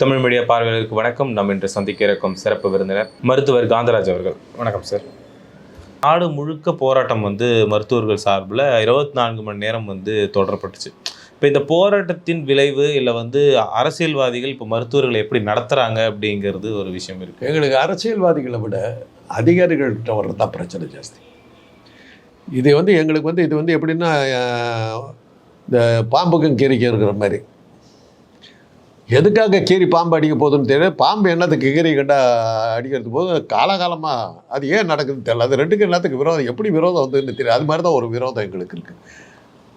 Tamil media பார்வையாளருக்கு வணக்கம். நாம் இன்று சந்திக்க இருக்கும் சிறப்பு விருந்தினர் மருத்துவர் காந்தராஜ் அவர்கள். வணக்கம் சார். நாடு முழுக்க போராட்டம் வந்து மருத்துவர்கள் சார்பில் இருபத்தி நான்கு மணி நேரம் வந்து தொடரப்பட்டுச்சு. இப்போ இந்த போராட்டத்தின் விளைவு இல்லை வந்து அரசியல்வாதிகள் இப்போ மருத்துவர்களை எப்படி நடத்துகிறாங்க அப்படிங்கிறது ஒரு விஷயம் இருக்குது எங்களுக்கு அரசியல்வாதிகளை விட அதிகாரிகள்கிட்ட வர்றது தான் பிரச்சனை ஜாஸ்தி. இது வந்து எங்களுக்கு வந்து இது வந்து எப்படின்னா இந்த பாம்புக்கும் கீரிக்கும் இருக்கிற மாதிரி. எதுக்காக கீரி பாம்பு அடிக்க போகுதுன்னு தெரியல. பாம்பு என்னத்துக்கு கீரி கண்டா அடிக்கிறது போது காலகாலமாக அது ஏன் நடக்குதுன்னு தெரியல. அது ரெண்டுக்கும் எல்லாத்துக்கு விரோதம்? எப்படி விரோதம் வந்ததுன்னு தெரியல. அது மாதிரி தான் ஒரு விரோதம் எங்களுக்கு இருக்குது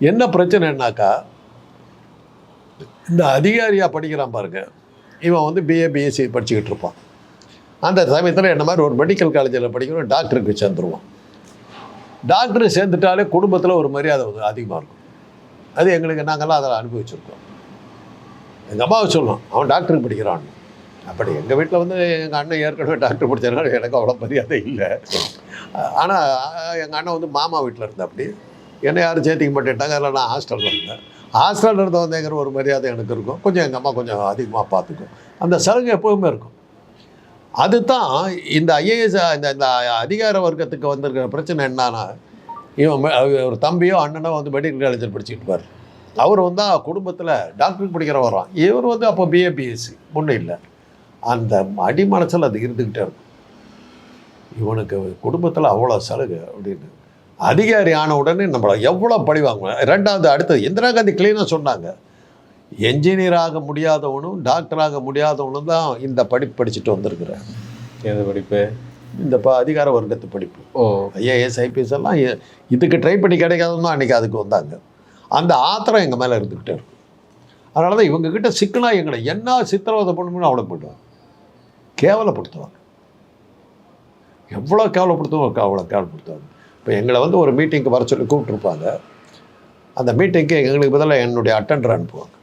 என்ன பிரச்சனைனாக்கா இந்த அதிகாரியாக படிக்கிறான் பாருங்க. இவன் வந்து பிஏ பிஎஸ்சி படிச்சுக்கிட்டு இருப்பான். அந்த சமயத்தில் என்ன மாதிரி ஒரு மெடிக்கல் காலேஜில் படிக்கிறோம் டாக்டருக்கு சேர்ந்துருவான். டாக்டர் சேர்ந்துட்டாலே குடும்பத்தில் ஒரு மரியாதை வந்து அதிகமாக இருக்கும். அது எங்களுக்கு நாங்கள்லாம் அதில் அனுபவிச்சிருக்கோம். எங்கள் அம்மாவை சொல்லணும். அவன் டாக்டருக்கு படிக்கிறான். அப்படி எங்கள் வீட்டில் வந்து எங்கள் அண்ணன் ஏற்கனவே டாக்டர் படித்ததுனால எனக்கு அவ்வளோ மரியாதை இல்லை. ஆனால் எங்கள் அண்ணன் வந்து மாமா வீட்டில் இருந்தா அப்படி என்னை யாரும் சேர்த்திக்க மாட்டேன்ட்டாங்க அதில் நான் ஹாஸ்டலில் இருந்தேன். ஹாஸ்டலில் இருந்த வந்தேங்கிற ஒரு மரியாதை எனக்கு இருக்கும். கொஞ்சம் எங்கள் அம்மா கொஞ்சம் அதிகமாக பார்த்துக்கும் அந்த சலுகை எப்போவுமே இருக்கும். அதுதான் இந்த ஐஏஎஸ் இந்த இந்த அதிகார வர்க்கத்துக்கு வந்திருக்கிற பிரச்சனை என்னன்னா இவன் ஒரு தம்பியோ அண்ணனோ வந்து மெடிக்கல் காலேஜில் படிச்சுக்கிட்டு இருப்பார். அவர் வந்து குடும்பத்தில் டாக்டருக்கு படிக்கிற வர்றான். இவர் வந்து அப்போ பிஏ பிஎஸ்சி ஒன்றும் இல்லை. அந்த அடி மனசில் அது இருந்துக்கிட்டே இருக்கும். இவனுக்கு குடும்பத்தில் அவ்வளோ சலுகை அப்படின்னு. அதிகாரி ஆன உடனே நம்மளை எவ்வளோ பழி வாங்குவோம் ரெண்டாவது அடுத்தது இந்திரா காந்தி கிளீனாக சொன்னாங்க. என்ஜினியர் ஆக முடியாதவனும் டாக்டர் ஆக முடியாதவனும் தான் இந்த படிப்பு படிச்சுட்டு வந்திருக்கிறேன் எந்த படிப்பு? இந்த ப அதிகார வர்க்கத்து படிப்பு. ஓ. ஐஏஎஸ் ஐபிஎஸ் எல்லாம் இதுக்கு ட்ரை பண்ணி கிடைக்காதவங்க அன்றைக்கி அதுக்கு வந்தாங்க. அந்த ஆத்திரம் எங்கள் மேலே இருந்துக்கிட்டே இருக்கும். அதனால தான் இவங்கக்கிட்ட சிக்கனா எங்களை என்ன சித்திரவதை பண்ணணும்னு அவளை போயிடுவாங்க கேவலப்படுத்துவாங்க. எவ்வளோ கேவலப்படுத்துவாங்க அவ்வளோ கேவலப்படுத்துவாங்க. இப்போ எங்களை வந்து ஒரு மீட்டிங்க்கு வர சொல்லி கூப்பிட்ருப்பாங்க அந்த மீட்டிங்க்கு எங்களுக்கு பதிலாக என்னுடைய அட்டண்டர் அனுப்புவாங்க.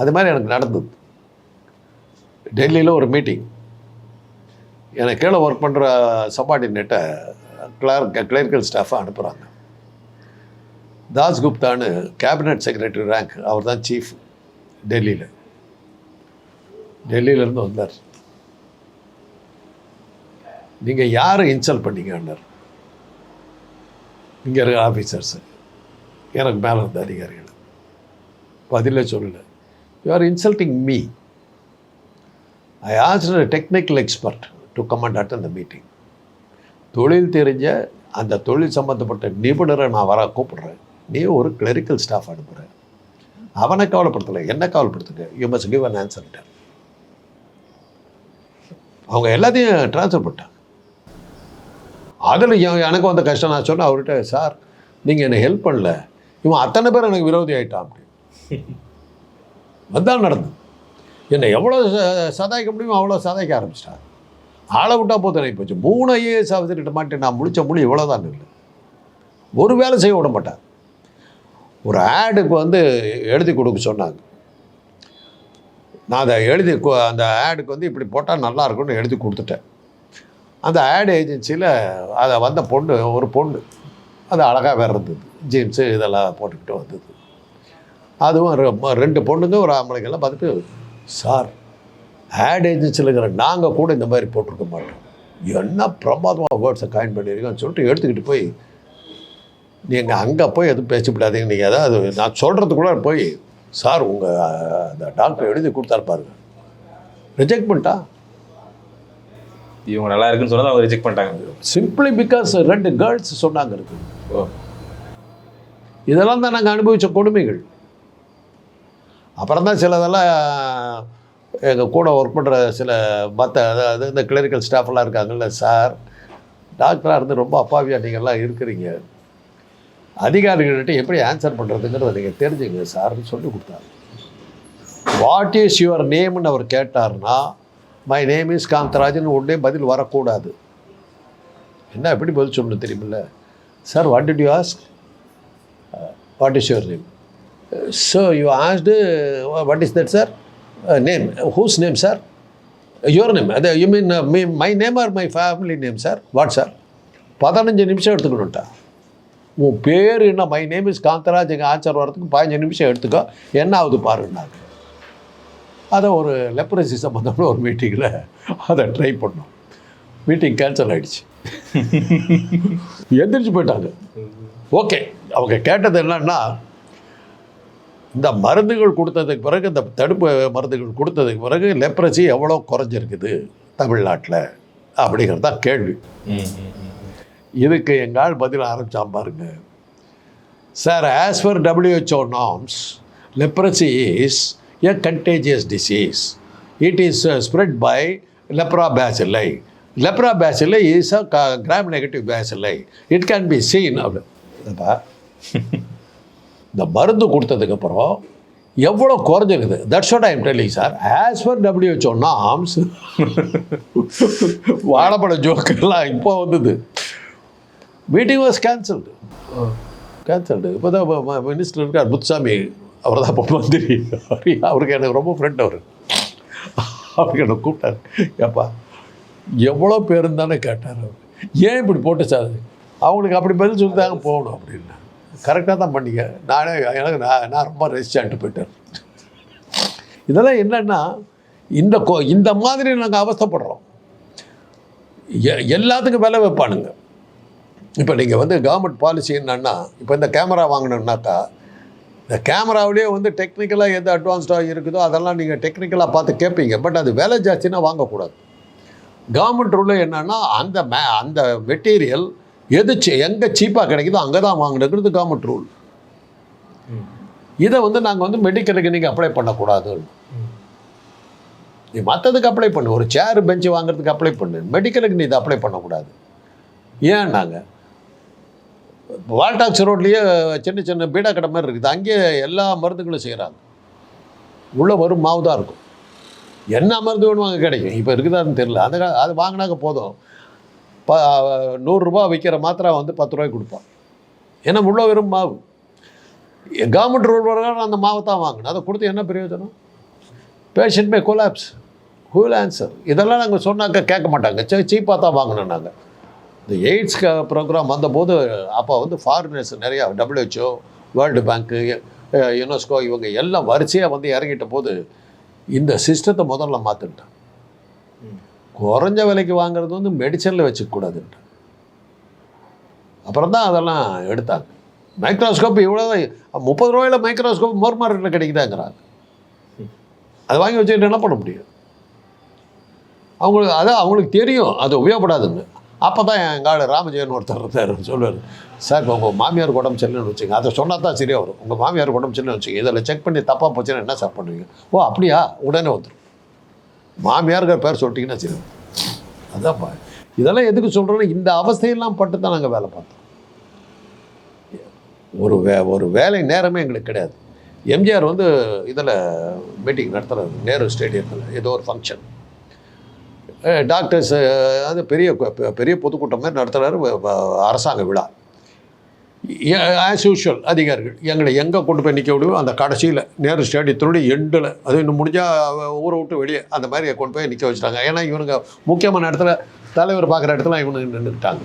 அது மாதிரி எனக்கு நடந்தது. டெல்லியில் ஒரு மீட்டிங் எனக்கு கீழே ஒர்க் பண்ணுற சப்பார்டினேட்டை கிளார்க் கிளரிக்கல் ஸ்டாஃபாக அனுப்புகிறாங்க தாஸ் குப்தான்னு கேபினட் செக்ரட்டரி ரேங்க் அவர் தான் சீஃப் டெல்லியில். டெல்லியிலேருந்து வந்தார். நீங்கள் யாரை இன்சல்ட் பண்ணீங்கன்னார் இங்கே இருக்க ஆஃபீஸர்ஸு எனக்கு மேலே இருந்த அதிகாரிகள். பதிலே சொல்லலை. You are insulting me I asked technical expert to comment at அந்த த மீட்டிங் தொழில் தெரிஞ்ச அந்த தொழில் சம்மந்தப்பட்ட நிபுணரை நான் வர கூப்பிடுறேன். நீ ஒரு கிளரிக்கல் ஸ்டாஃப் அனுப்புகிற அவனை கவலைப்படுத்தலை என்ன கவலைப்படுத்துங்க. You must give an answer அவங்க எல்லாத்தையும் ட்ரான்ஸ்ஃபர் பண்ணிட்டாங்க. அதில் எனக்கு வந்த கஷ்டம் நான் சொன்னேன். அவர்கிட்ட சார் நீங்கள் என்னை ஹெல்ப் பண்ணல. இவன் அத்தனை பேர் எனக்கு விரோதி ஆகிட்டான் அப்படின்னு அதான் நடந்தது. என்னை எவ்வளோ ச- சதாய்க்க முடியுமோ அவ்வளோ சதாய்க்க ஆரம்பிச்சிட்டார் ஆளை விட்டால் போதும் போச்சு. மூணு ஐஏஎஸ் ஆஃபீஸர்கிட்ட மாட்டேன் நான் முடித்த மொழி இவ்வளோதான் இல்லை. ஒரு வேலை செய்ய விட மாட்டார் ஒரு ஆடுக்கு வந்து எழுதி கொடுக்க சொன்னாங்க. நான் அதை எழுதி அந்த ஆடுக்கு வந்து இப்படி போட்டால் நல்லா இருக்கும்னு எழுதி கொடுத்துட்டேன். அந்த ஆட் ஏஜென்சியில் அதை வந்த பொண்ணு ஒரு பொண்ணு. அது அழகாக வேறு இருந்தது. ஜீன்ஸு இதெல்லாம் போட்டுக்கிட்டு வந்தது. அதுவும் ரெண்டு பொண்ணுங்க ஒரு ஆம்பளைங்கெல்லாம் பார்த்துட்டு சார் ஆட் ஏஜென்சியில் இருக்கிற நாங்கள் கூட இந்த மாதிரி போட்டிருக்க மாட்டோம். என்ன பிரமாதமாக வேர்ட்ஸை காயின் பண்ணியிருக்கோம்னு சொல்லிட்டு எடுத்துக்கிட்டு போய் நீங்கள் அங்கே போய் எதுவும் பேசப்படாதீங்க நீங்கள் அதாவது நான் சொல்கிறதுக்குள்ள போய் சார் உங்கள் அந்த டாக்டர் எழுதி கொடுத்தாரு பாருங்க. ரிஜெக்ட் பண்ணிட்டா? இவங்க நல்லா இருக்குன்னு சொன்னதை அவங்க ரிஜெக்ட் பண்ணிட்டாங்க. சிம்பிளி பிகாஸ் ரெண்டு கேர்ள்ஸ் சொன்னாங்க இருக்கு. ஓ. இதெல்லாம் தான் நாங்கள் அனுபவித்த கொடுமைகள். அப்புறம் தான் சிலதெல்லாம் எங்கள் கூட ஒர்க் பண்ணுற சில மற்ற அதாவது இந்த கிளரிக்கல் ஸ்டாஃப்லாம் இருக்காங்கல்ல சார் டாக்டராக இருந்து ரொம்ப அப்பாவியாக நீங்கள்லாம் இருக்கிறீங்க. அதிகாரிகள்கிட்ட எப்படி ஆன்சர் பண்ணுறதுங்கிறத நீங்கள் தெரிஞ்சுங்க சார்னு சொல்லி கொடுத்தாரு. வாட் இஸ் யுவர் நேம்னு அவர் கேட்டார்னா மை நேம் இஸ் காந்தராஜன் உடனே பதில் வரக்கூடாது. என்ன எப்படி பதில் சொல்லணும் தெரியுமில்ல? Sir what did you ask what is your name so you asked what is that sir name whose name sir your name அது you mean my name or my family name sir what sir பதினஞ்சு நிமிஷம் எடுத்துக்கணும்ட்டா. உன் பேர் என்ன? My name is Kantharaj. எங்கள் answer வரதுக்கு பதினஞ்சு நிமிஷம் எடுத்துக்கோ. என்ன ஆகுது பாருன்னாங்க அதை ஒரு லெப்ரசி சம்மந்தமான ஒரு மீட்டிங்கில் அதை ட்ரை பண்ணோம். மீட்டிங் கேன்சல் ஆகிடுச்சு எந்திரிச்சு போயிட்டாங்க. ஓகே அவங்க கேட்டது என்னன்னா இந்த மருந்துகள் கொடுத்ததுக்கு பிறகு இந்த தடுப்பு மருந்துகள் கொடுத்ததுக்கு பிறகு லெப்ரசி எவ்வளோ குறைஞ்சிருக்குது தமிழ்நாட்டில்? அப்படிங்கிறது தான் கேள்வி இதுக்கு எங்கால் பதில் ஆரம்பிச்சான் பாருங்க. Sir as per WHO norms leprosy is a contagious disease it is spread by lepra bacilli lepra bacilli is a gram negative bacilli it can be seen அப்படி இதப்பா, இந்த மருந்து கொடுத்ததுக்கப்புறம் எவ்வளோ குறைஞ்சிருக்குது? That's what I'm telling sir as per WHO norms வாழைப்பழ ஜோக்கெல்லாம் இப்போ வந்தது. மீட்டிங் வாஸ் கேன்சல்டு கேன்சல்டு இப்போ தான் மினிஸ்டர் இருக்கார் முத்துசாமி. அவர் தான் இப்போ மந்திரி. அவருக்கு எனக்கு ரொம்ப ஃப்ரெண்ட் அவர். அவருக்கு என்னை கூப்பிட்டார். ஏப்பா எவ்வளோ பேருந்தானே தானே கேட்டார் அவர். ஏன் இப்படி போட்டு சார் அவங்களுக்கு அப்படி பதில் சொல்லி தாங்க போகணும் அப்படின்னு. கரெக்டாக தான் பண்ணிக்க நானே எனக்கு நான் நான் ரொம்ப ரெசிஸ்டான்ட்டு போயிட்டேன். இதெல்லாம் என்னென்னா இந்த கோ இந்த மாதிரி நாங்கள் அவஸ்தப்படுறோம். எ- எல்லாத்துக்கும் விலை வைப்பானுங்க. இப்போ நீங்கள் வந்து கவர்மெண்ட் பாலிசி என்னன்னா இப்போ இந்த கேமரா வாங்கணுன்னாக்கா இந்த கேமராவிலேயே வந்து டெக்னிக்கலாக எது அட்வான்ஸ்டாக இருக்குதோ அதெல்லாம் நீங்கள் டெக்னிக்கலாக பார்த்து கேட்பீங்க பட் அது விலை ஜாஸ்தினா வாங்கக்கூடாது. கவர்மெண்ட் ரூல் என்னென்னா அந்த மே அந்த மெட்டீரியல் எது எங்கே சீப்பாக கிடைக்குதோ அங்கே தான் வாங்கணுங்கிறது கவர்மெண்ட் ரூல் இதை வந்து நாங்கள் வந்து மெடிக்கலுக்கு நீங்கள் அப்ளை பண்ணக்கூடாது. நீ மற்றதுக்கு அப்ளை பண்ணு. ஒரு சேர் பெஞ்சு வாங்குறதுக்கு அப்ளை பண்ணு. மெடிக்கலுக்கு நீ இதை அப்ளை பண்ணக்கூடாது. ஏன் நாங்கள் வால்டாக்ஸ் ரோட்லேயே சின்ன சின்ன பீடா கடை மாதிரி இருக்குது. அங்கேயே எல்லா மருந்துகளும் செய்கிறாங்க. உள்ளே வரும் மாவு தான் இருக்கும். என்ன மருந்து வேணும் அங்கே கிடைக்கும். இப்போ இருக்குதான்னு தெரில அந்த அது வாங்கினாக்க போதும். ப நூறுரூபா விற்கிற மாத்திரை வந்து பத்து ரூபாய்க்கு கொடுப்பான். ஏன்னா உள்ளே வெறும் மாவு. கவர்மெண்ட் ரூல் வரலாம் அந்த மாவை தான் வாங்கணும். அதை கொடுத்து என்ன பிரயோஜனம்? Patient may collapse whole answer இதெல்லாம் நாங்கள் சொன்னாக்க கேட்க மாட்டாங்க. சரி சீப்பாக தான் வாங்கணும் நாங்கள் இந்த எய்ட்ஸ் ப்ரோக்ராம் வந்தபோது அப்போ வந்து ஃபாரினர்ஸ் நிறையா டபிள்யூஹெச்ஓ வேர்ல்டு பேங்க்கு யுனெஸ்கோ இவங்க எல்லாம் வரிசையாக வந்து இறங்கிட்ட போது இந்த சிஸ்டத்தை முதல்ல மாற்றிட்டேன் குறைஞ்ச விலைக்கு வாங்குறது வந்து மெடிசனில் வச்சுக்கூடாதுன்ட்டு அப்புறம் தான் அதெல்லாம் எடுத்தாங்க. மைக்ரோஸ்கோப் இவ்வளோ முப்பது ரூபாயில் மைக்ரோஸ்கோப் மோர் மார்க்கெட்டில் கிடைக்குதாங்கிறாங்க. அதை வாங்கி வச்சுக்கிட்டு என்ன பண்ண முடியும்? அவங்களுக்கு அதான் அவங்களுக்கு தெரியும். அது உபயோகப்படாதுன்னு. அப்போ தான் எங்கள் ஆள் ராமஜெயன் ஒருத்தர் இருந்தார் சொல்லுவார். சார் இப்போ உங்கள் மாமியார் உடம்பு சரியில்லைன்னு வச்சுங்க அதை சொன்னால் தான் சரியாக வரும். உங்கள் மாமியார் உடம்பு சரியில்லைன்னு வச்சுங்க இதில் செக் பண்ணி தப்பாக போச்சுன்னா என்ன சார் பண்ணுவீங்க? ஓ அப்படியா? உடனே வந்துடும் மாமியாருங்கிற பேர் சொல்லிட்டீங்கன்னா சரி. அதான்ப்பா. இதெல்லாம் எதுக்கு சொல்கிறோன்னா இந்த அவஸ்தையெல்லாம் பட்டு தான் நாங்கள் வேலை பார்த்தோம். ஒரு வே ஒரு வேலை நேரமே எங்களுக்கு கிடையாது. எம்ஜிஆர் வந்து இதில் மீட்டிங் நடத்துகிறார் நேரு ஸ்டேடியத்தில் ஏதோ ஒரு ஃபங்க்ஷன் டாக்டர்ஸ் அது பெரிய பெரிய பொதுக்கூட்டம் மாதிரி நடத்துகிறாரு அரசாங்க விழா. ஆஸ் யூஷுவல் அதிகாரிகள் எங்களை எங்கே கொண்டு போய் நிற்க முடியும் அந்த கடைசியில் நேரு ஸ்டேடியத்தினுடைய எண்டில் அது இன்னும் முடிஞ்சால் ஊரை விட்டு வெளியே அந்த மாதிரி கொண்டு போய் நிற்க வச்சுட்டாங்க. ஏன்னா இவனுங்க முக்கியமான இடத்துல தலைவர் பார்க்குற இடத்துல இவனுங்க நின்றுட்டாங்க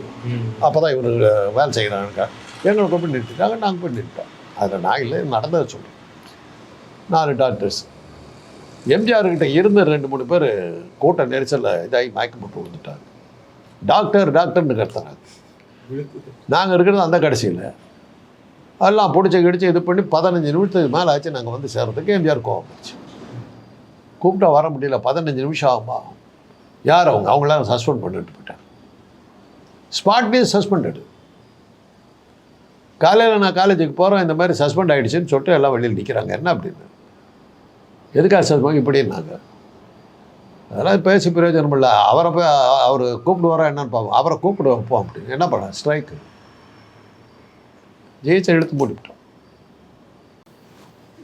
அப்போ தான் இவனுக்கு வேலை செய்கிறாங்க எங்களை கொண்டு போய் நிறுத்திட்டாங்க நாங்கள் போய் நின்றுட்டோம் அதில் நான் இல்லை நடந்ததை சொல்கிறேன் நாலு டாக்டர்ஸ். எம்ஜிஆர்கிட்ட இருந்த ரெண்டு மூணு பேர் கூட்ட நெரிசலில் இதாகி மயக்கம் போட்டு விழுந்துட்டாங்க. டாக்டர் டாக்டர்னு கத்துறாங்க நாங்கள் இருக்கிறது அந்த கடைசியில். எல்லாம் பிடிச்சி கிடிச்சு இது பண்ணி பதினஞ்சு நிமிஷத்துக்கு மேலே ஆச்சு நாங்கள் வந்து சேர்றதுக்கு எம்ஜிஆர் கோவம் போச்சு கூப்பிட்டா வர முடியல பதினஞ்சு நிமிஷம் ஆகுமா? யார் அவங்க? அவங்களாம் சஸ்பெண்ட் பண்ணிட்டு போயிட்டாங்க. ஸ்பாட்லேயே சஸ்பெண்டடு காலையில் நான் காலேஜுக்கு போகிறேன் இந்த மாதிரி சஸ்பெண்ட் ஆகிடுச்சின்னு சொல்லிட்டு எல்லாம் வெளியில் நிற்கிறாங்க என்ன அப்படின்னு? எதுக்காக சஸ்பெண்ட் இப்படின்னாங்க? அதெல்லாம் பேசி பிரயோஜனம் இல்லை. அவரை போய் அவர் கூப்பிட்டு என்னன்னு பார்ப்போம் அவரை கூப்பிட்டு வைப்போம் அப்படின்னு. என்ன பண்ண? ஸ்ட்ரைக்கு. ஜெயிச்ச எடுத்து மூடிவிட்டோம்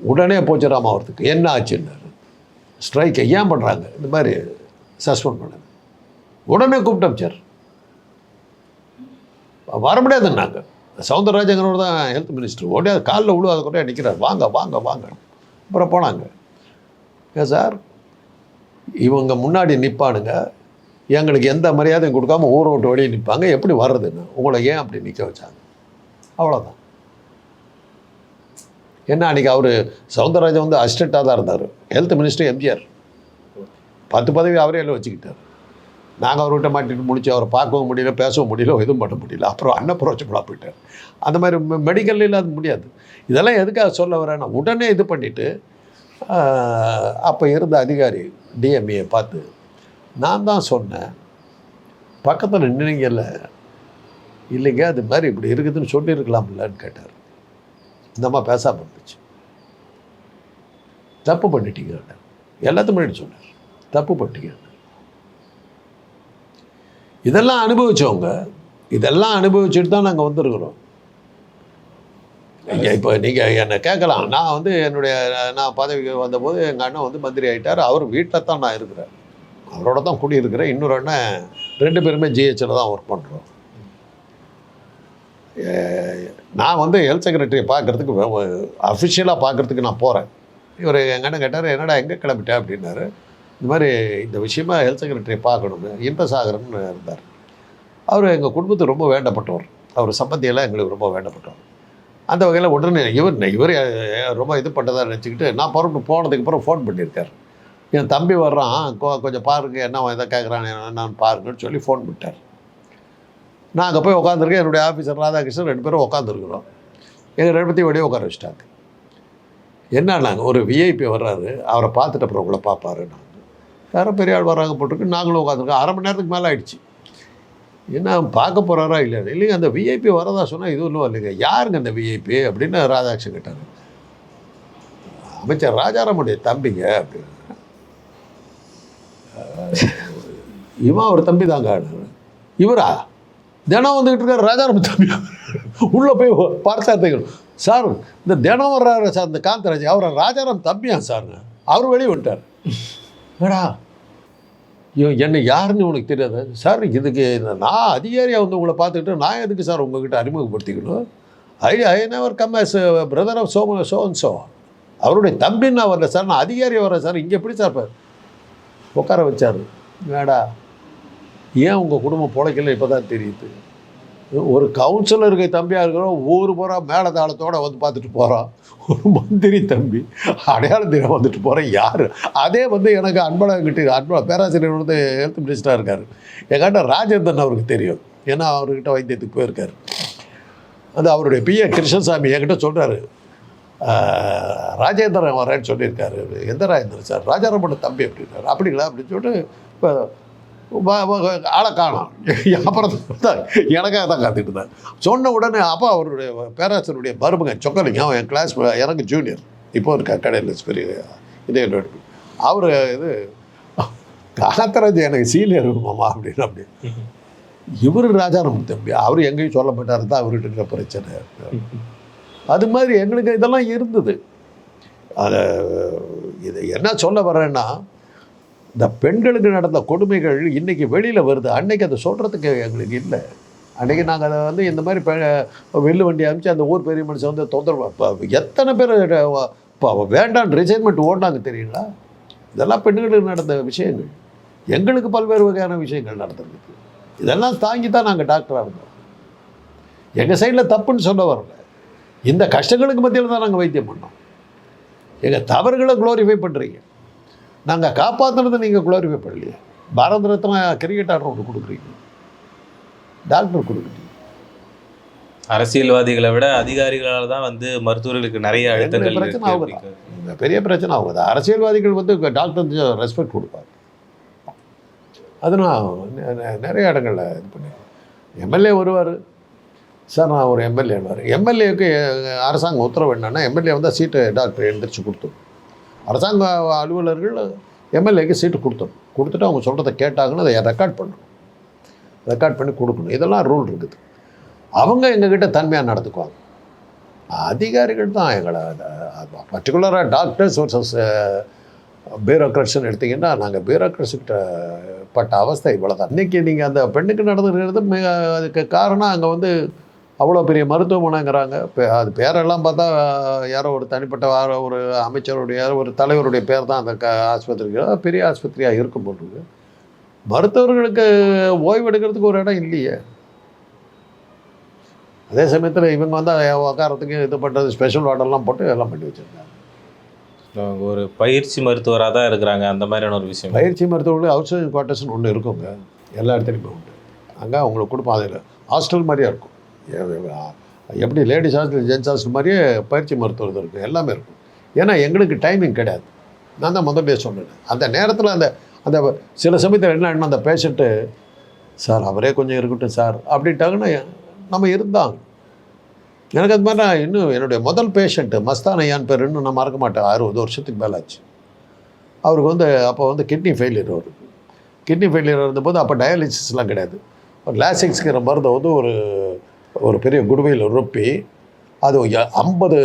உடனே போச்சு ராமாவரத்துக்கு. என்ன ஆச்சுன்னாரு? ஸ்ட்ரைக்கை ஏன் பண்ணுறாங்க இந்த மாதிரி சஸ்பெண்ட் பண்ணது. உடனே கூப்பிட்டோம் சார். வர முடியாதுன்னாங்க. சவுந்தரராஜங்கிறவர் தான் ஹெல்த் மினிஸ்டர். உடனே காலில் விழுவாத கூட நிற்கிறார் வாங்க வாங்க வாங்க. அப்புறம் போனாங்க. ஏன் சார் இவங்க முன்னாடி நிற்பானுங்க எங்களுக்கு எந்த மரியாதையும் கொடுக்காம ஊரை விட்டு வெளியே நிற்பாங்க எப்படி வர்றதுன்னு? உங்களை ஏன் அப்படி நிற்க வச்சாங்க? அவ்வளோதான் என்ன அன்றைக்கி அவர் சவுந்தரராஜன் வந்து அசிஸ்டண்ட்டாக தான் இருந்தார். ஹெல்த் மினிஸ்டர் எம்ஜிஆர் பத்து பதவி அவரே எல்லாம் வச்சுக்கிட்டார். நாங்கள் அவர்கிட்ட மாட்டிட்டு முடிச்சு அவரை பார்க்கவும் முடியல பேசவும் முடியல எதுவும் பண்ண முடியல. அப்புறம் அன்அப்ரோச்சபிளாக போயிட்டார். அந்த மாதிரி மெடிக்கல்ல அது முடியாது. இதெல்லாம் எதுக்காக சொல்ல வரேன்னா உடனே இது பண்ணிவிட்டு அப்போ இருந்த அதிகாரி டிஎம்ஏ பார்த்து நான் தான் சொன்னேன். பக்கத்தில் நின்னீங்கல்ல. இல்லைங்க அது மாதிரி இப்படி இருக்குதுன்னு சொல்லியிருக்கலாம்லன்னு கேட்டார். இந்த அம்மா பேசாமல் இருந்துச்சு. தப்பு பண்ணிட்டீங்க எல்லாத்துக்கும் முன்னாடி சொன்னார். தப்பு பண்ணிட்டீங்க இதெல்லாம் அனுபவித்தவங்க இதெல்லாம் அனுபவிச்சுட்டு தான் நாங்கள் வந்திருக்கிறோம். நீங்கள் இப்போ நீங்கள் என்னை கேட்கலாம். நான் வந்து என்னுடைய நான் பதவிக்கு வந்தபோது எங்கள் அண்ணன் வந்து மந்திரி ஆகிட்டார் அவர் வீட்டில் தான் நான் இருக்கிறேன். அவரோட தான் குடியிருக்கிறேன். இன்னொரு அண்ணன் ரெண்டு பேருமே ஜிஹெச்சில் தான் ஒர்க் பண்ணுறோம் நான் வந்து ஹெல்த் செக்ரட்டரியை பார்க்குறதுக்கு அஃபிஷியலாக பார்க்குறதுக்கு நான் போகிறேன் இவர் எங்கள் அண்ணன் கேட்டார் என்னடா எங்கே கிளம்பிட்டேன் அப்படின்னாரு. இந்த மாதிரி இந்த விஷயமா ஹெல்த் செக்ரட்டரியை பார்க்கணும்னு இன்பசாகரம்னு இருந்தார். அவர் எங்கள் குடும்பத்துக்கு ரொம்ப வேண்டப்பட்டவர். அவர் சம்பந்தியெல்லாம் எங்களுக்கு ரொம்ப வேண்டப்பட்டவர். அந்த வகையில் உடனே இவர் இவர் ரொம்ப இது பண்ணதா நினச்சிக்கிட்டு நான் புறப்பட்டு போனதுக்கு அப்புறம் ஃபோன் பண்ணியிருக்கார். என் தம்பி வர்றான் கொ- கொஞ்சம் பாருங்க என்ன இதை எதை கேட்குறான் என்னன்னு பாருங்கன்னு சொல்லி ஃபோன் பண்ணிட்டார் நான் அங்கே போய் உட்காந்துருக்கேன் என்னுடைய ஆஃபீஸர் ராதாகிருஷ்ணன் ரெண்டு பேரும் உட்காந்துருக்குறோம் எங்கள் ரெண்டு பேர்த்தையும் வெளியே உட்கார வச்சுட்டாங்க. என்ன நாங்கள் ஒரு விஐபி வர்றாரு அவரை பார்த்துட்டு அப்புறம் உங்களை பார்ப்பாரு நாங்கள் யாரோ பெரிய ஆள் வராங்க போட்டிருக்கு நாங்களும் உட்காந்துருக்கோம். அரை மணி நேரத்துக்கு மேலே ஆயிடுச்சு. என்ன பார்க்க போகிறாரா இல்லை இல்லைங்க அந்த விஐபி வரதா சொன்னால் இது ஒன்றும் இல்லைங்க. யாருங்க அந்த விஐபி அப்படின்னு ராதாகிருஷ்ணன் கேட்டார். அமைச்சர் ராஜாராமுடைய தம்பிங்க அப்படின்னு. இவன் அவர் தம்பி தாங்க. இவரா? தினம் வந்துக்கிட்டு இருக்கார் ராஜாராம் தம்பி. உள்ளே போய் பார்த்தா தைக்கணும் சார் இந்த தினம் வர்றாரு சார் இந்த காந்தராஜ். அவரை ராஜாராம் தம்பியா சாருங்க அவர் வெளியே வந்துட்டார். ஏடா என்ன யாருன்னு உனக்கு தெரியாது? சார் இதுக்கு நான் அதிகாரியாக வந்து உங்களை பார்த்துக்கிட்டு நான் எதுக்கு சார் உங்ககிட்ட அறிமுகப்படுத்திக்கணும்? I I never come as brother of Soma so and so அவருடைய தம்பின்னு நான் வரல சார் நான் அதிகாரியாக வரேன் சார். இங்கே எப்படி சார் உட்கார வச்சார். வேடா ஏன் உங்கள் குடும்பம் பிழைக்கல? இப்போ தான் தெரியுது. ஒரு கவுன்சிலருக்கு தம்பியாக இருக்கிறோம் ஊர் பூரா மேலதாளத்தோடு வந்து பார்த்துட்டு போகிறான் ஒரு மந்திரி தம்பி அடையாளம் தெரியாம வந்துட்டு போகிறேன் யார்? அதே வந்து எனக்கு அன்பழகிட்ட அன்ப பேராசிரியர் வந்து ஹெல்த் மினிஸ்டராக இருக்கார். என்கிட்ட ராஜேந்திரன் அவருக்கு தெரியும். ஏன்னா அவர்கிட்ட வைத்தியத்துக்கு போயிருக்காரு. அது அவருடைய பிஏ கிருஷ்ணசாமி என்கிட்ட சொல்கிறாரு ராஜேந்திரன் வரேன்னு சொல்லியிருக்காரு. எந்த ராஜேந்திரன் சார்? ராஜாராமோட தம்பி அப்படின்னாரு அப்படிங்களா? அப்படின்னு சொல்லிட்டு இப்போ ஆளை காணோம். அப்புறம் தான் எனக்காக தான் காத்துட்டு இருந்தேன் சொன்ன உடனே அப்பா அவருடைய பேராசிரியருடைய பருமங்க சொக்கலிங்க அவன் என் கிளாஸ் எனக்கு ஜூனியர் இப்போ இருக்க கடையில் பெரிய இதே அவர் இது காத்தராஜ் எனக்கு சீனியர் மாமா அப்படின்னு அப்படி. இவர் ராஜாராம் தம்பி அவர் எங்கேயும் சொல்ல மாட்டார் தான் அவர்கிட்ட இருக்கிற பிரச்சனை. அது மாதிரி எங்களுக்கு இதெல்லாம் இருந்தது. அதை இது என்ன சொல்ல வரேன்னா இந்த பெண்களுக்கு நடந்த கொடுமைகள் இன்றைக்கி வெளியில் வருது. அன்னைக்கு அதை சொல்கிறதுக்கு எங்களுக்கு இல்லை. அன்றைக்கி நாங்கள் அதை வந்து இந்த மாதிரி பெ வெள்ளு வண்டி அனுப்பிச்சு அந்த ஊர் பெரிய மனுஷன் வந்து தொந்தரவு. இப்போ எத்தனை பேர் இப்போ வேண்டாம் ரிசைன்மெண்ட் ஓடினாங்க தெரியுங்களா? இதெல்லாம் பெண்களுக்கு நடந்த விஷயங்கள். எங்களுக்கு பல்வேறு வகையான விஷயங்கள் நடந்திருக்கு. இதெல்லாம் தாங்கி தான் நாங்கள் டாக்டராக இருந்தோம். எங்கள் சைடில் தப்புன்னு சொல்ல வரல. இந்த கஷ்டங்களுக்கு மத்தியில் தான் நாங்கள் வைத்தியம் பண்ணோம். எங்கள் தவறுகளை க்ளோரிஃபை பண்ணுறீங்க நாங்கள் காப்பாற்றுனதை நீங்கள் க்ளோரிஃபை பண்ணலையே பாரத ரத்னா கிரிக்கெட் ஆடுற ஒன்று கொடுக்குறீங்க. டாக்டர் கொடுக்குறீங்க அரசியல்வாதிகளை விட அதிகாரிகளால் தான் வந்து மருத்துவர்களுக்கு நிறைய அழுத்தங்கள் பிரச்சனை. இந்த பெரிய பிரச்சனை தான் அரசியல்வாதிகள் வந்து டாக்டர் ரெஸ்பெக்ட் கொடுப்பாங்க. அது நான் நிறைய இடங்களில் இது பண்ணியிருக்கேன் எம்எல்ஏ வருவார். சார் நான் ஒரு எம்எல்ஏவார் எம்எல்ஏக்கு அரசாங்கம் உத்தரவு என்னன்னா எம்எல்ஏ வந்தால் சீட்டு டாக்டர் எழுந்திரிச்சு கொடுத்துரும். அரசாங்க அலுவலர்கள் எம்எல்ஏக்கு சீட்டு கொடுத்தணும் கொடுத்துட்டு அவங்க சொல்கிறத கேட்டாங்கன்னு அதை ரெக்கார்ட் பண்ணணும். ரெக்கார்ட் பண்ணி கொடுக்கணும். இதெல்லாம் ரூல் இருக்குது. அவங்க எங்ககிட்ட தன்மையாக நடந்துக்குவாங்க. அதிகாரிகள் தான் எங்களை பர்டிகுலராக டாக்டர்ஸ் வர்சஸ் பியூரோக்ரட்ஸ்ன்னு எடுத்திங்கன்னா நாங்கள் பியூரோக்ரட்ஸ்கிட்ட பட்ட அவஸ்தை இவ்வளோ தான் இன்றைக்கி நீங்கள் அந்த பெண்ணுக்கு நடந்துருக்கிறது மிக அதுக்கு காரணம் அங்கே வந்து அவ்வளோ பெரிய மருத்துவமனைங்கிறாங்க. அது பேரெல்லாம் பார்த்தா யாரோ ஒரு தனிப்பட்ட ஒரு அமைச்சருடைய ஒரு தலைவருடைய பேர் தான் அந்த க ஆஸ்பத்திரிக்கு பெரிய ஆஸ்பத்திரியாக இருக்கும் போட்டுருக்கு மருத்துவர்களுக்கு ஓய்வு எடுக்கிறதுக்கு ஒரு இடம் இல்லையே. அதே சமயத்தில் இவங்க வந்து உட்காரத்துக்கு இது பண்ணுறது ஸ்பெஷல் வார்டெல்லாம் போட்டு எல்லாம் பண்ணி வச்சுருக்காங்க. ஒரு பயிற்சி மருத்துவராக தான் இருக்கிறாங்க. அந்த மாதிரியான ஒரு விஷயம். பயிற்சி மருத்துவர்கள் அவுட்சோர்சிங் குவார்ட்டர்ஸ்னு ஒன்று இருக்குங்க. எல்லா இடத்துலையுமே உண்டு. அங்கே அவங்களுக்கு கொடுப்போம். அதில் ஹாஸ்டல் மாதிரியே இருக்கும். எப்படி லேடிஸ் ஹாஸ்டல் ஜென்ஸ் ஹாஸ்டல் மாதிரியே பயிற்சி மருத்துவர் இருக்குது எல்லாமே இருக்கும். ஏன்னா எங்களுக்கு டைமிங் கிடையாது. நான் தான் முதல்ல சொன்னேன். அந்த நேரத்தில் அந்த அந்த சில சமயத்தில் என்ன அந்த பேஷண்ட்டு சார் அவரே கொஞ்சம் இருக்கட்டும் சார் அப்படின்ட்டாங்கன்னா நம்ம இருந்தாங்க. எனக்கு அது மாதிரி நான் இன்னும் என்னுடைய முதல் பேஷண்ட்டு மஸ்தான் ஐயான் பேர் இன்னும் நான் மறக்க மாட்டேன். அறுபது வருஷத்துக்கு மேலே ஆச்சு. அவருக்கு வந்து அப்போ வந்து கிட்னி ஃபெயிலியர் அவருக்கு. கிட்னி ஃபெயிலியர் இருந்தபோது அப்போ டயாலிசிஸ்லாம் கிடையாது. ஒரு லாசிக்ஸ்ங்கிற மருந்தை வந்து ஒரு ஒரு பெரிய குடுவையில் ரொப்பி அது ஐம்பது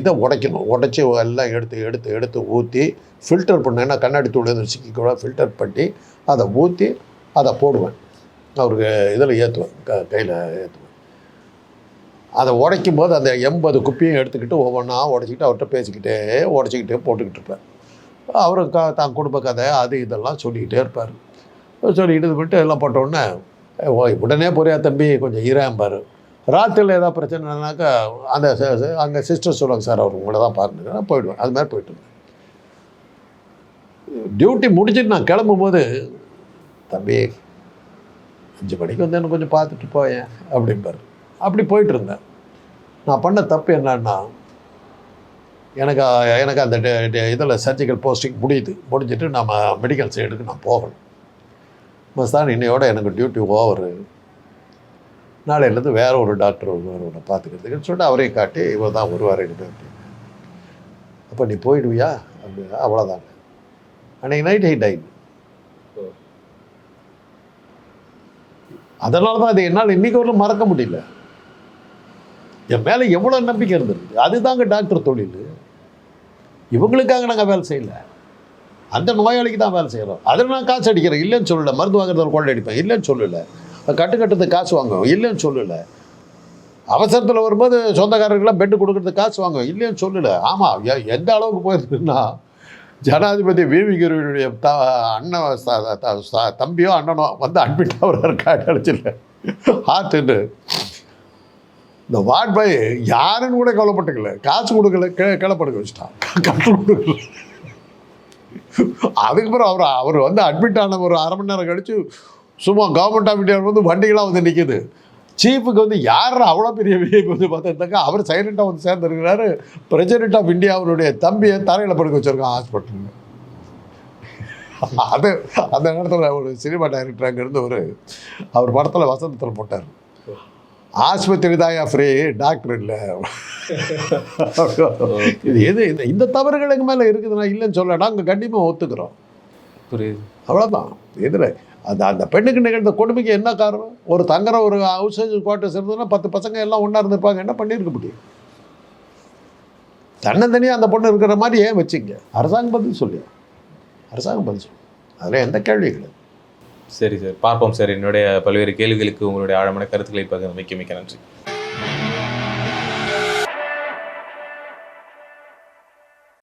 இதை உடைக்கணும். உடைச்சி எல்லாம் எடுத்து எடுத்து எடுத்து ஊற்றி ஃபில்டர் பண்ண ஏன்னா கண்ணாடி தூள் எதுவும் சிக்கிக்கூட ஃபில்டர் பண்ணி அதை ஊற்றி அதை போடுவேன். அவருக்கு இதில் ஏற்றுவேன். க கையில் ஏற்றுவேன். அதை உடைக்கும் போது அந்த எண்பது குப்பியும் எடுத்துக்கிட்டு ஒவ்வொன்றா உடச்சிக்கிட்டு அவர்கிட்ட பேசிக்கிட்டே உடச்சிக்கிட்டே போட்டுக்கிட்டு இருப்பேன். அவரு க தான் குடும்ப கதை அது இதெல்லாம் சொல்லிக்கிட்டே இருப்பார். சொல்லிக்கிட்டு இது பண்ணிட்டு எல்லாம் போட்டோடனே உடனே ஓய் உடனே தம்பி? கொஞ்சம் இராம்பார் ராத்திரியில் ஏதாவது பிரச்சனைனாக்கா அந்த அங்கே சிஸ்டர் சொல்லுவாங்க சார் அவர் உங்களை தான் பாருங்க. போயிடுவேன். அது மாதிரி போயிட்டு இருந்தேன் டியூட்டி முடிச்சுட்டு நான் கிளம்பும்போது தம்பி அஞ்சு மணிக்கு வந்து எனக்கு கொஞ்சம் பார்த்துட்டு போயேன் அப்படிம்பாரு. அப்படி போயிட்டு இருந்தேன். நான் பண்ண தப்பு என்னன்னா எனக்கு எனக்கு அந்த இதில் சர்ஜிக்கல் போஸ்டிங் முடியுது. முடிஞ்சிட்டு நம்ம மெடிக்கல் சைடுக்கு நான் போகணும். மஸ்தான் இன்னையோட எனக்கு டியூட்டி ஓவரு நாளையிலேருந்து வேற ஒரு டாக்டர் வருவனை பார்த்துக்கிறதுக்குன்னு சொல்லிட்டு அவரையும் காட்டி இவர் தான் வருவார் இனிமேல் அப்போ நீ போயிடுவியா? அப்படி அவ்வளோதாங்க அன்னைக்கு நைட் ஹை டைட் அதனால தான் அது என்னால் இன்னைக்கு வரலும் மறக்க முடியல. என் மேலே எவ்வளோ நம்பிக்கை இருந்திருக்கு. அதுதாங்க டாக்டர் தொழில். இவங்களுக்காக நாங்கள் வேலை செய்யல. அந்த நோயாளிக்கு தான் வேலை செய்கிறோம் அதில் நான் காசு அடிக்கிறேன். இல்லைன்னு சொல்லலை. மருந்து வாங்குறதுல குழந்தை அடிப்பேன். இல்லைன்னு சொல்லலை. கட்டு கட்டுறதுக்கு காசு வாங்குவோம். இல்லைன்னு சொல்லலை. அவசரத்தில் வரும்போது சொந்தக்காரர்கள்லாம் பெட்டு கொடுக்கறதுக்கு காசு வாங்குவோம். இல்லைன்னு சொல்லலை. ஆமாம் எந்த அளவுக்கு போயிருக்குன்னா ஜனாதிபதி விவி த அண்ணன் த- தம்பியோ அண்ணனோ வந்து அட்மிட் ஆகிறார் காட்டு அடிச்சில்ல ஹார்ட்டுன்னு இந்த வார்ட் பாய் யாருன்னு கூட கவலைப்பட்டுக்கல. காசு கொடுக்கல கே கிளப்படுக்க வச்சுட்டான். கட்டு கொடுக்கல. அதுக்கப்புறம் அவர் அவர் வந்து அட்மிட் ஆன ஒரு அரை மணி நேரம் கழிச்சு சும்மா கவர்மெண்ட் ஆஃப் இந்தியா வந்து வண்டிகளாக வந்து நிற்கிது சீஃபுக்கு வந்து யார் அவ்வளோ பெரிய விஐபி வந்து பார்த்துருந்தாங்க அவர் சைலண்ட்டாக வந்து சேர்ந்துருக்கிறாரு. பிரசிடென்ட் ஆஃப் இந்தியா அவருடைய தம்பியை தரையில் படுக்க வச்சிருக்கான் ஹாஸ்பிட்டலில் அது அந்த நேரத்தில் ஒரு சினிமா டைரக்டர் அங்கேருந்து ஒரு அவர் படத்தில் வசந்தத்தில் போட்டார். ஆஸ்பத்திரி தான் ஃப்ரீ டாக்டர் இல்லை. இது எது இந்த இந்த தவறுகள் எங்கள் மேலே இருக்குதுன்னா இல்லைன்னு சொல்ல நாங்கள் கண்டிப்பாக ஒத்துக்கிறோம். புரியுது. அவ்வளோதான் இதில் அந்த அந்த பெண்ணுக்கு நிகழ்ந்த கொடுமைக்கு என்ன காரணம்? ஒரு தங்குற ஒரு ஹவுஸ் குவார்ட்டர்ஸ் இருந்ததுன்னா பத்து பசங்க எல்லாம் ஒன்றா இருந்திருப்பாங்க. என்ன பண்ணியிருக்க முடியும்? தன்னந்தனியாக அந்த பொண்ணு இருக்கிற மாதிரி ஏன் வச்சுங்க? அரசாங்கம் பதில் சொல்லி. அரசாங்கம் பதில் சொல்லு. அதில் எந்த கேள்வி கிடையாது. சரி சார். பார்ப்போம் சார். என்னுடைய பல்வேறு கேள்விகளுக்கு உங்களுடைய ஆழமான கருத்துக்களை பகிர்ந்து மிக்க மிக்க நன்றி.